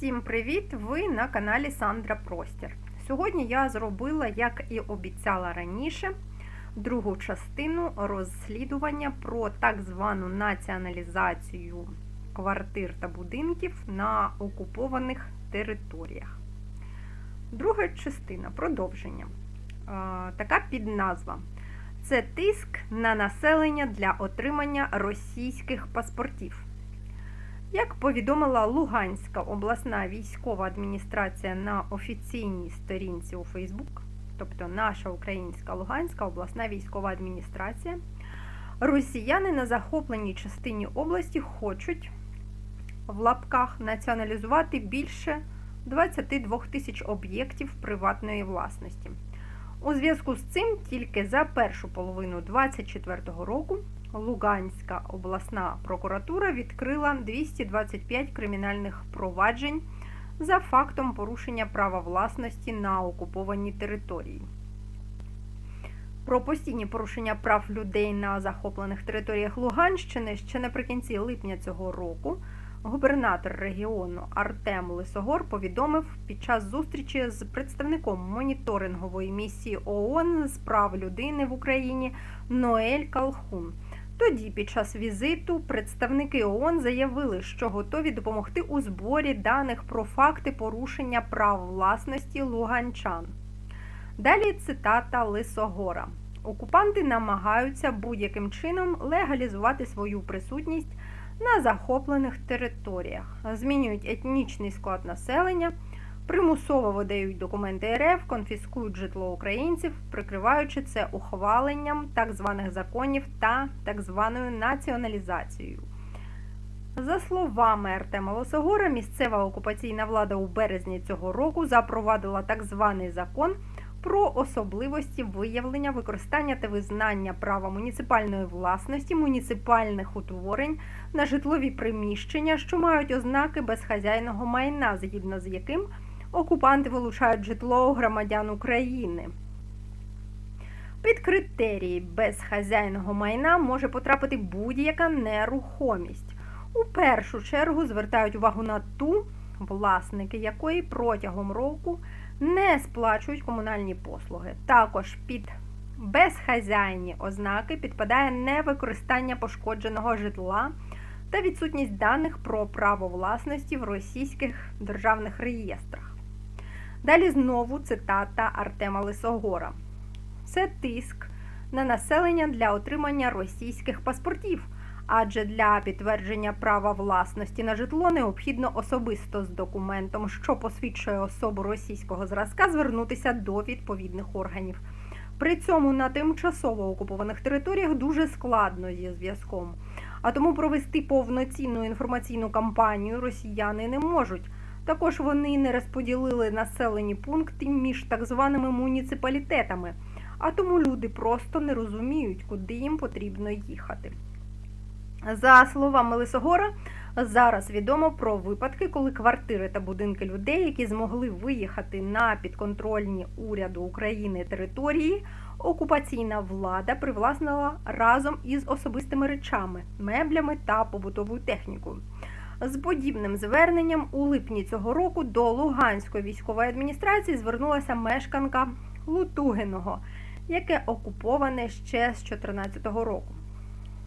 Всім привіт! Ви на каналі Сандра Простір. Сьогодні я зробила, як і обіцяла раніше, другу частину розслідування про так звану націоналізацію квартир та будинків на окупованих територіях. Друга частина продовження. Е, Така підназва. Це тиск на населення для отримання російських паспортів. Як повідомила Луганська обласна військова адміністрація на офіційній сторінці у Фейсбук, тобто наша українська Луганська обласна військова адміністрація, росіяни на захопленій частині області хочуть в лапках націоналізувати більше 22 тисяч об'єктів приватної власності. У зв'язку з цим тільки за першу половину 2024 року Луганська обласна прокуратура відкрила 225 кримінальних проваджень за фактом порушення права власності на окупованій території. Про постійні порушення прав людей на захоплених територіях Луганщини ще наприкінці липня цього року губернатор регіону Артем Лисогор повідомив під час зустрічі з представником моніторингової місії ООН з прав людини в Україні Ноель Калхун. Тоді, під час візиту, представники ООН заявили, що готові допомогти у зборі даних про факти порушення прав власності луганчан. Далі цитата Лисогора: окупанти намагаються будь-яким чином легалізувати свою присутність на захоплених територіях, змінюють етнічний склад населення, примусово видають документи РФ, конфіскують житло українців, прикриваючи це ухваленням так званих законів та так званою націоналізацією. За словами Артема Лосогора, місцева окупаційна влада у березні цього року запровадила так званий закон про особливості виявлення, використання та визнання права муніципальної власності, муніципальних утворень на житлові приміщення, що мають ознаки безхазяйного майна, згідно з яким окупанти вилучають житло у громадян України. Під критерії безхазяйного майна може потрапити будь-яка нерухомість. У першу чергу звертають увагу на ту, власники якої протягом року не сплачують комунальні послуги. Також під безхазяйні ознаки підпадає невикористання пошкодженого житла та відсутність даних про право власності в російських державних реєстрах. Далі знову цитата Артема Лисогора. Це тиск на населення для отримання російських паспортів, адже для підтвердження права власності на житло необхідно особисто з документом, що посвідчує особу російського зразка, звернутися до відповідних органів. При цьому на тимчасово окупованих територіях дуже складно зі зв'язком. А тому провести повноцінну інформаційну кампанію росіяни не можуть. Також вони не розподілили населені пункти між так званими муніципалітетами, а тому люди просто не розуміють, куди їм потрібно їхати. За словами Лисогора, зараз відомо про випадки, коли квартири та будинки людей, які змогли виїхати на підконтрольні уряду України території, окупаційна влада привласнила разом із особистими речами, меблями та побутовою технікою. З подібним зверненням у липні цього року до Луганської військової адміністрації звернулася мешканка Лутугиного, яке окуповане ще з 2014 року.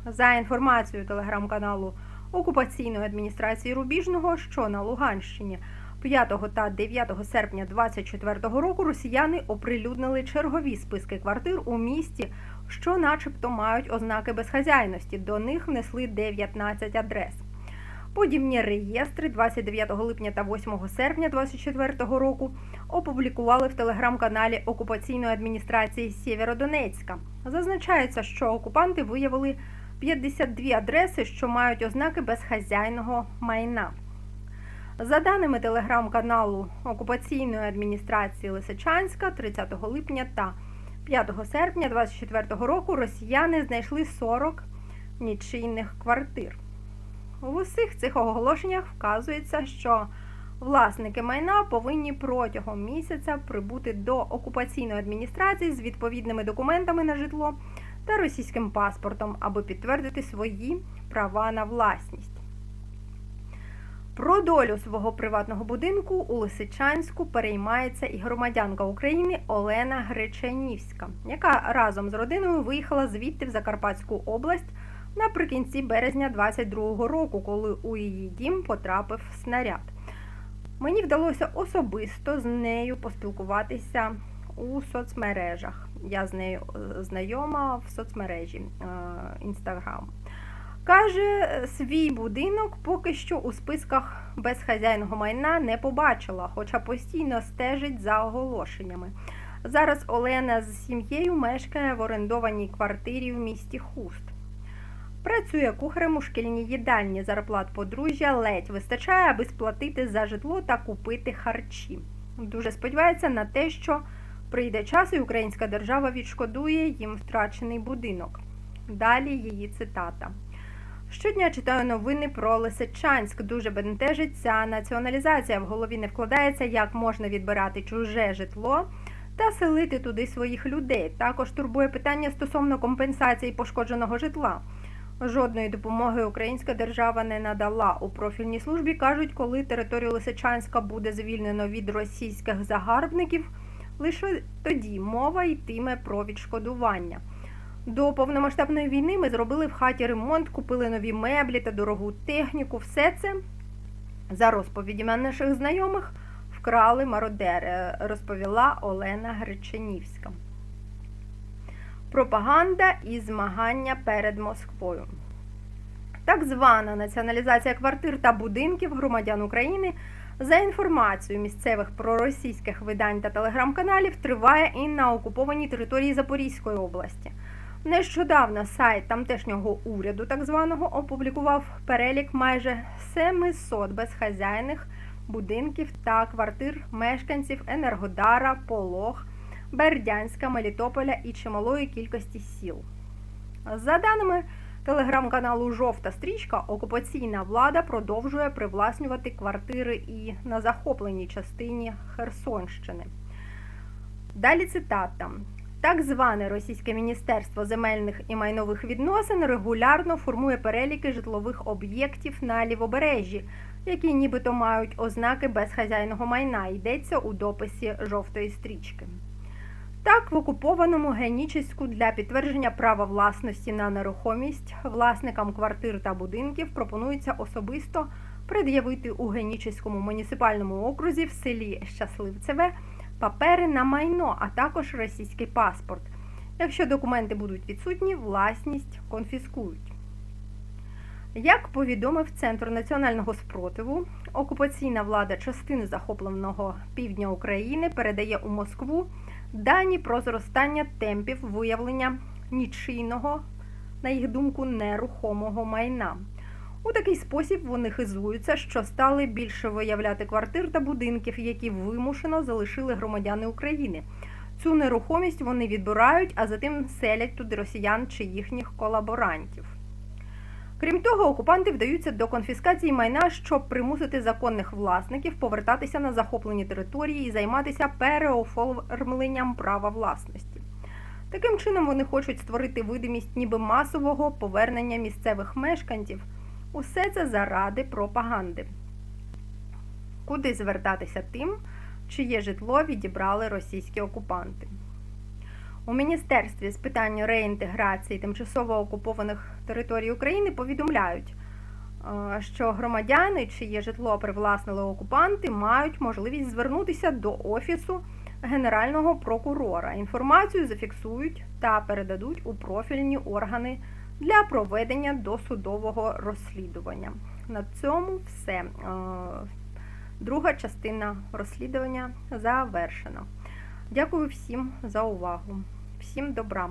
За інформацією телеграм-каналу окупаційної адміністрації Рубіжного, що на Луганщині 5 та 9 серпня 2024 року росіяни оприлюднили чергові списки квартир у місті, що, начебто, мають ознаки безхазяйності. До них внесли 19 адрес. Подібні реєстри 29 липня та 8 серпня 2024 року опублікували в телеграм-каналі окупаційної адміністрації Сєвєродонецька. Зазначається, що окупанти виявили 52 адреси, що мають ознаки безхазяйного майна. За даними телеграм-каналу окупаційної адміністрації Лисичанська, 30 липня та 5 серпня 2024 року росіяни знайшли 40 нічийних квартир. У усіх цих оголошеннях вказується, що власники майна повинні протягом місяця прибути до окупаційної адміністрації з відповідними документами на житло та російським паспортом, аби підтвердити свої права на власність. Про долю свого приватного будинку у Лисичанську переймається і громадянка України Олена Гречанівська, яка разом з родиною виїхала звідти в Закарпатську область наприкінці березня 22-го року, коли у її дім потрапив снаряд. Мені вдалося особисто з нею поспілкуватися у соцмережах. Я з нею е, знайома в соцмережі Інстаграм. Каже, свій будинок поки що у списках безхазяйного майна не побачила, хоча постійно стежить за оголошеннями. Зараз Олена з сім'єю мешкає в орендованій квартирі в місті Хуст. Працює кухарем у шкільній їдальні. Зарплат подружжя ледь вистачає, аби сплатити за житло та купити харчі. Дуже сподівається на те, що прийде час і українська держава відшкодує їм втрачений будинок. Далі її цитата. Щодня читаю новини про Лисичанськ. Дуже бентежить ця націоналізація. В голові не вкладається, як можна відбирати чуже житло та селити туди своїх людей. Також турбує питання стосовно компенсації пошкодженого житла. Жодної допомоги українська держава не надала у профільній службі. кажуть, коли територію Лисичанська буде звільнено від російських загарбників, лише тоді мова йтиме про відшкодування. До повномасштабної війни ми зробили в хаті ремонт, купили нові меблі та дорогу техніку. Все це за розповідями наших знайомих вкрали мародери, розповіла Олена Гречанівська. Пропаганда і змагання перед Москвою. Так звана націоналізація квартир та будинків громадян України за інформацією місцевих проросійських видань та телеграм-каналів триває і на окупованій території Запорізької області. Нещодавно сайт тамтешнього уряду, так званого, опублікував перелік майже 700 безхазяйних будинків та квартир мешканців Енергодара, Полог, Бердянська, Мелітополя і чималої кількості сіл. За даними телеграм-каналу Жовта стрічка, окупаційна влада продовжує привласнювати квартири і на захопленій частині Херсонщини. Далі цитата. Так зване Російське міністерство земельних і майнових відносин регулярно формує переліки житлових об'єктів на лівобережжі, які нібито мають ознаки безхазяйного майна. Йдеться у дописі жовтої стрічки. Так, в окупованому Генічеську для підтвердження права власності на нерухомість власникам квартир та будинків пропонується особисто пред'явити у Генічеському муніципальному окрузі в селі Щасливцеве папери на майно, а також російський паспорт. Якщо документи будуть відсутні, власність конфіскують. Як повідомив Центр національного спротиву, окупаційна влада частини захопленого півдня України передає у Москву дані про зростання темпів виявлення нічийного, на їх думку, нерухомого майна. У такий спосіб вони хизуються, що стали більше виявляти квартир та будинків, які вимушено залишили громадяни України. Цю нерухомість вони відбирають, а затим селять туди росіян чи їхніх колаборантів. Крім того, окупанти вдаються до конфіскації майна, щоб примусити законних власників повертатися на захоплені території і займатися переоформленням права власності. Таким чином вони хочуть створити видимість ніби масового повернення місцевих мешканців. Усе це заради пропаганди. Куди звертатися тим, чиє житло відібрали російські окупанти? У Міністерстві з питань реінтеграції тимчасово окупованих територій України повідомляють, е, що громадяни, чиє житло привласнили окупанти, мають можливість звернутися до Офісу Генерального прокурора. Інформацію зафіксують та передадуть у профільні органи для проведення досудового розслідування. На цьому все. Е, друга частина розслідування завершена. Дякую всім за увагу. Всім добра!